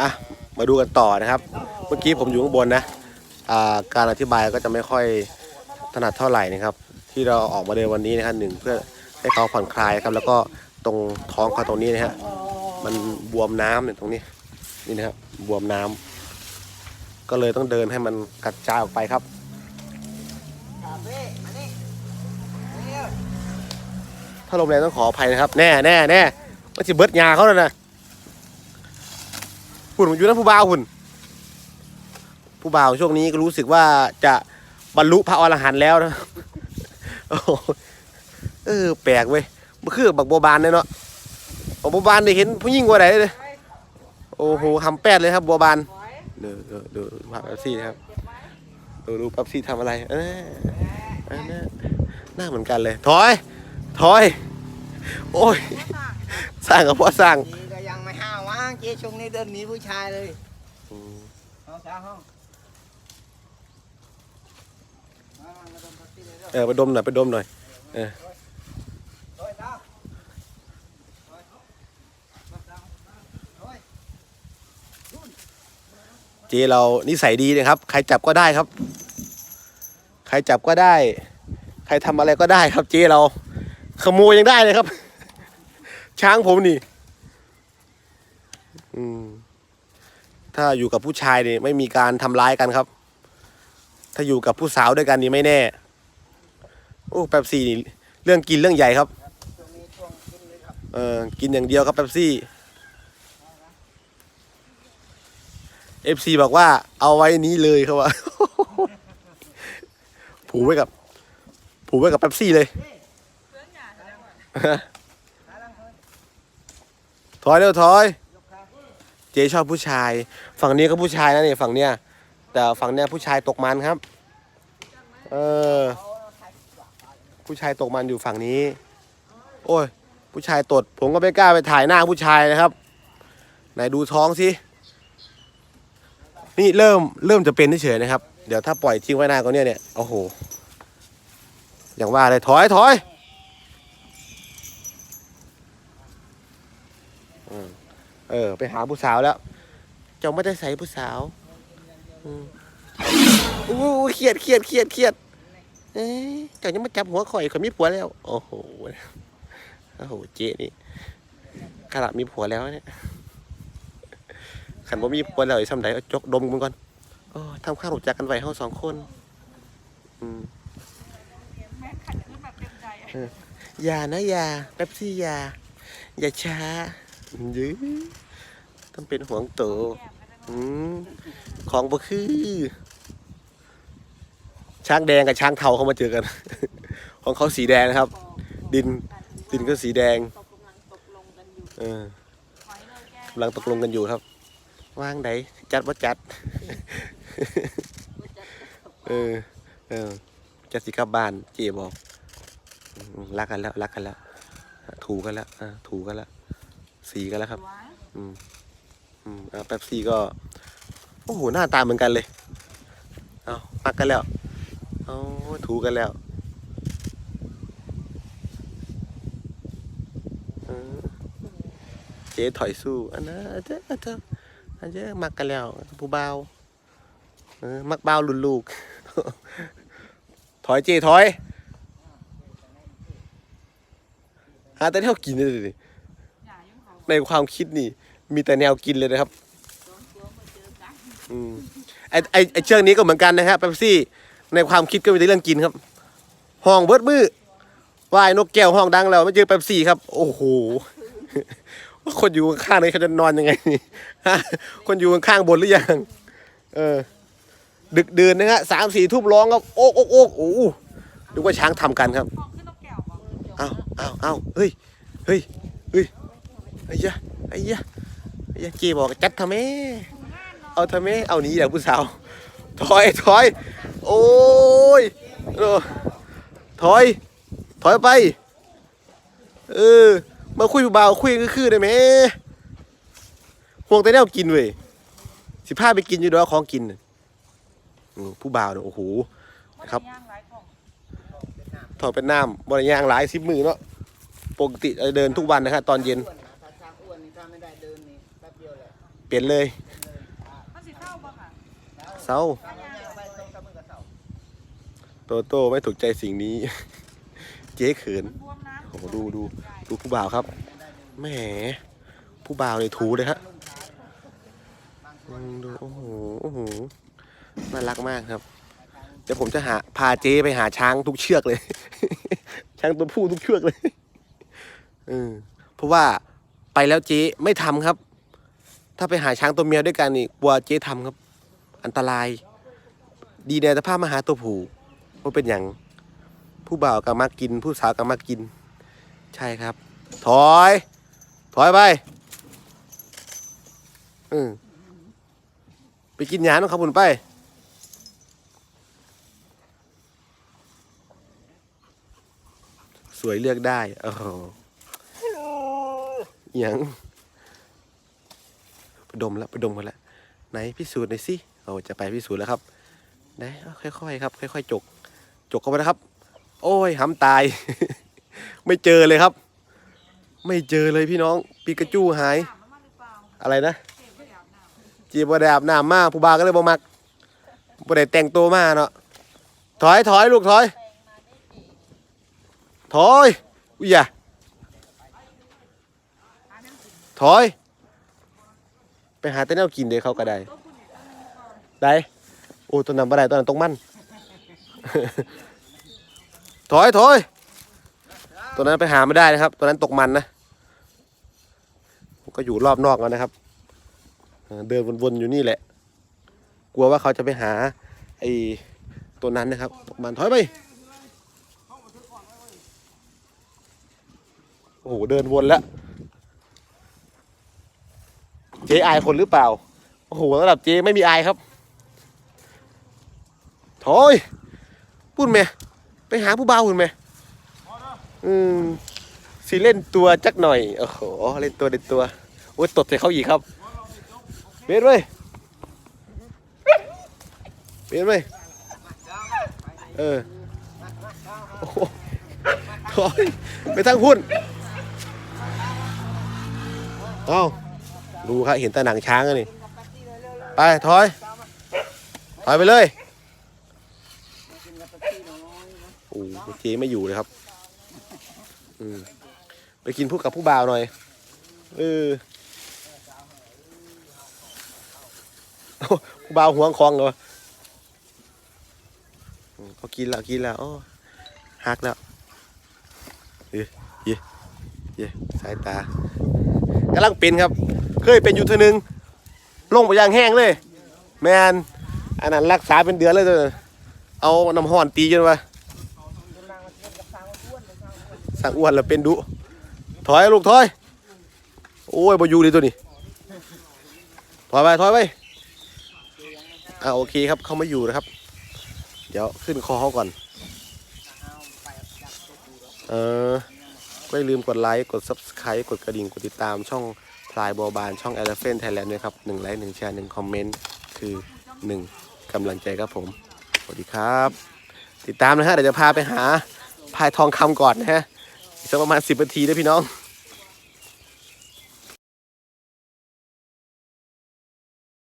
อะมาดูกันต่อนะครับ เมื่อกี้ผมอยู่ข้างบนนะการอธิบายก็จะไม่ค่อยถนัดเท่าไหร่นะครับ ที่เราออกมาเดินวันนี้นะครับหนึ่งเพื่อให้เขาผ่อนคลายครับแล้วก็ตรงท้องเขาตรงนี้นะฮะมันบวมน้ำเนี่ยตรงนี้นี่นะครับบวมน้ำก็เลยต้องเดินให้มันกระจายออกไปครับถ้าลมแรงต้องขออภัยนะครับ แน่แน่แน่มันจะเบิดยาเขาแล้วนะ หุ่นมันอยู่นั่นผู้บ่าวหุ่น ผู้บ่าวช่วงนี้ก็รู้สึกว่าจะบรรลุพระอรหันต์แล้วนะโอ้โหเออแปลกเว้ยมันคือบักบัวบานเลยเนาะบักบัวบานได้เห็นผู้หญิงกว่าไหนเลยโอ้โหทำแปดเลยครับบัวบานเดูดูดูภาพแป๊บซี่นะครับดูดูแป๊บซี่ทำอะไรเออเออหน้าหน้าเหมือนกันเลย ถอย ถอย โอ้ย สร้างกับพ่อสร้าง ยังไม่ห้าวว่างเจ๊ชงนี่เดินหนีผู้ชายเลยอืมห้องเช้าห้องมามามาดมพักที่เลยเด้อเออไปดมหน่อยไปดมหน่อยโอ้ยดาวโอ้ยมาดาวโอ้ยเจเรานิสัยดีนะครับ ใครจับก็ได้ครับ ใครจับก็ได้ ใครทำอะไรก็ได้ครับเจเรา ขโมยยังได้เลยครับ ช้างผมนี่ อืม ถ้าอยู่กับผู้ชายนี่ไม่มีการทำร้ายกันครับ ถ้าอยู่กับผู้สาวด้วยกันนี่ไม่แน่ โอ้แป๊บซี่นี่เรื่องกินเรื่องใหญ่ครับช่วงนี้ช่วงกินเลยครับ เออกินอย่างเดียวครับแป๊บซี่เอฟซีบอกว่าเอาไว้นี้เลยครับว่าผูกไว้กับ ผูกไว้กับแป๊บซี่เลยถอยเร็วถอย เจชอบผู้ชาย ฝั่งนี้ก็ผู้ชายนะเนี่ยฝั่งเนี้ยแต่ฝั่งเนี้ยผู้ชายตกมันครับ เออ ผู้ชายตกมันอยู่ฝั่งนี้ โอ้ย ผู้ชายตด ผมก็ไม่กล้าไปถ่ายหน้าผู้ชายนะครับ ไหนดูท้องสินี่เริ่มเริ่มจะเป็นเฉยนะครับ เดี๋ยวถ้าปล่อยทิ้งไว้หน้าก็เนี่ยเนี่ยโอ้โหอย่างว่าเลยถอยถอยอ เออ ไปหาผู้สาวแล้วเจ้าไม่ได้ใส่ผู้สาวอืมอู้เครียดเครียดเครียดเครียดเอ้ยเจ้ายังมาจับหัวข่อยข่อยมีผัวแล้ว โอ้โหโอ้โหเจ๊นี่ขนาดมีผัวแล้วเนี่ยขันว่ามีผัวแล้วไอ้ซ้ำใดเอาจกดมมันก่อนโอ้ทำข้าวหลุดจากกันไว้เฮาสองคนอืมเอออย่านะอย่าแป๊บซี่อย่าอย่าช้ายื้อ ต้องเป็นห่วงโตอืมของบ่คือ ช้างแดงกับช้างเทาเขามาเจอกัน ของเขาสีแดงนะครับ ดินดินก็สีแดงกำลังตกลงกันอยู่เออกำลังตกลงกันอยู่ครับ ว่างไหนจัดว่าจัด เออ เออจัดสิกลับบ้านเจบอกรักกันแล้วรักกันแล้ว ถูกันแล้วถูกันแล้ว สีกันแล้วครับ อืม อืมอ่าแป๊บซี่ก็ โอ้โห หน้าตาเหมือนกันเลย เอาปักกันแล้ว เอาถูกันแล้วเออเจ๊ถอยสู้อันนั้นเจ๊เจ๊อันเจ๊มักกันแล้วผู้เบาวเออมักเบาวลุนลูก ถอยเจ๊ถอยหาแต่แนวกินเลยดิอย่ายุ่งเขาในความคิดนี่ มีแต่แนวกินเลยนะครับสองตัวมาเจอกันอืมไอไอไอเชือกนี้ก็เหมือนกันนะครับเป๊ปซี่ ในความคิดก็มีแต่เรื่องกินครับ ห้องเบิดมือว่ายนกแก้วห้องดังแล้วไม่เจอเป๊ปซี่ครับ โอ้โหคนอยู่ข้างๆนี้เขาจะนอนยังไงนี่ฮะคนอยู่ข้างๆบนหรือยัง เออ ดึกดื่นนะฮะสามสี่ทุ่มร้องครับโอ๊กโอ๊กโอ๊กโอ้โหนึกว่าช้างทำกันครับมองขึ้นนกแก้วมองเอาเอาเอาเฮ้ยเฮ้ยเฮ้ยไอ้ยะไอ้ยะไอ้ ยะเจบอกจัดทำไมเอาทำไมเอาหนีอย่างผู้สาวถอยถอยโอ้ยถอย ถอยไป เออ มาคุยเบาคุยก็คือได้ไหมห่วงแต่แนวกินเว้ยสิพาไปกินอยู่ด้วยของกินผู้บ่าวเนี่ยโอ้โหครับย่างหลายของถอดเป็นน้ำบริยางหลายสิบมือเนาะปกติจะเดินทุกวันนะครับตอนเย็น อ้วนนะถ้าช้างอ้วนนี่ถ้าไม่ได้ เปลี่ยนเลยมันสิเข้าบ่ค่ะเศร้าไปตรงกับมือกับเสาโตโต้ไม่ถูกใจสิ่งนี้ เจ๊เขินบวมน้ำโอ้โหดูดูดูผู้บ่าวครับแหมผู้บ่าวเลยถูเลยฮะดูโอ้โหโอ้โหน่ารักมากครับ เดี๋ยวผมจะหาพาเจ๊ไปหาช้างทุกเชือกเลย ช้างตัวผู้ทุกเชือกเลยเออเพราะว่าไปแล้วเจ๊ไม่ทำครับ ถ้าไปหาช้างตัวเมียด้วยกันนี่กลัวเจ๊ทำครับ อันตราย ดีแน่แต่พามาหาตัวผู้ว่าเป็นอย่างผู้บ่าวก็มากิน ผู้สาวก็มากิน ใช่ครับ ถอย ถอยไปอืมไปกินหยาน้องครับคุณไปสวยเลือกได้โอ้โหอหยัง ไปดมแล้วไปดมกันแล้วไหนพิสูจน์หน่อยสิโอ้จะไปพิสูจน์แล้วครับไหนค่อยๆครับ ค่อย ๆ จก จกเข้าไปนะครับ โอ้ยหำตาย ไม่เจอเลยครับ ไม่เจอเลยพี่น้องปิกาจูหาย อะไรนะจ็บไม่อาบน้ำจีบได้อาบน้ำมาผู้บาก็เลยบ่มักบ่ได้แต่งตัวมาเนาะถอยถอยลูกถอย ถอยอุ้ยอย่าถอย ไปหาแต่แนวกินเดี๋ยวเขาก็ได้ตัวคุณอีกตัวหนึงก่อนได้โอ้ตัวนั้นบ่ได้ตัวนั้นต้องมันถอยถอยตัวนั้นไปหาไม่ได้นะครับ ตัวนั้นตกมันนะก็อยู่รอบนอกแล้วนะครับเออเดินวนๆอยู่นี่แหละ กลัวว่าเขาจะไปหาไอ้ตัวนั้นนะครับ ตกมันถอยไปโอ้โหเดินวนแล้ว เจ๊อายคนหรือเปล่า โอ้โหระดับเจ๊ไม่มีอายครับถอยพูดไหมไปหาผู้บ่าวคุณไหมอืมสิเล่นตัวจักหน่อย โอ้โห เล่นตัวเล่นตัว โอ้ยตดใส่เขาอีกครับ เบสเว้ยเบสเว้ยเออ โอ้โหถอยไปทั้งหุ้นเอา ดูครับเห็นแต่หนังช้างอะนี่ไปถอย ถอยไปเลยโอ้โหเจ๊ไม่อยู่เลยครับ อืมไปกินพูดกับผู้บ่าวหน่อยเออผู้บ่าวห่วงคองเหรออืมเขากินแล้วกินแล้วโอ้ฮักแล้วเย่เย่เย่สายตากำลังเป็นครับ เคยเป็นอยู่เทีนึงลงไปย่างแห้งเลย แมนอันนั้นรักษาเป็นเดือนเลยตัวเอาน้ำห้อนตีจนว่าสั่งอ้วนแล้วเป็นดุถอยลูกถอย โอ้ยบอยู่เลยตัวนี้ถอยไปถอยไปอ่าโอเคครับเขาไม่อยู่นะครับ เดี๋ยวขึ้นคอเขาก่อน เออก็อย่าลืมกดไลค์ กด subscribe กดกระดิ่ง กดติดตามช่อง พลายบอบานช่อง Elephant Thailand ด้วยครับหนึ่งไลค์หนึ่งแชร์หนึ่งคอมเมนต์คือหนึ่งกำลังใจครับผม สวัสดีครับ ติดตามนะฮะเดี๋ยวจะพาไปหาพายทองคำก่อนนะฮะอีกสักประมาณสิบนาทีนะพี่น้อง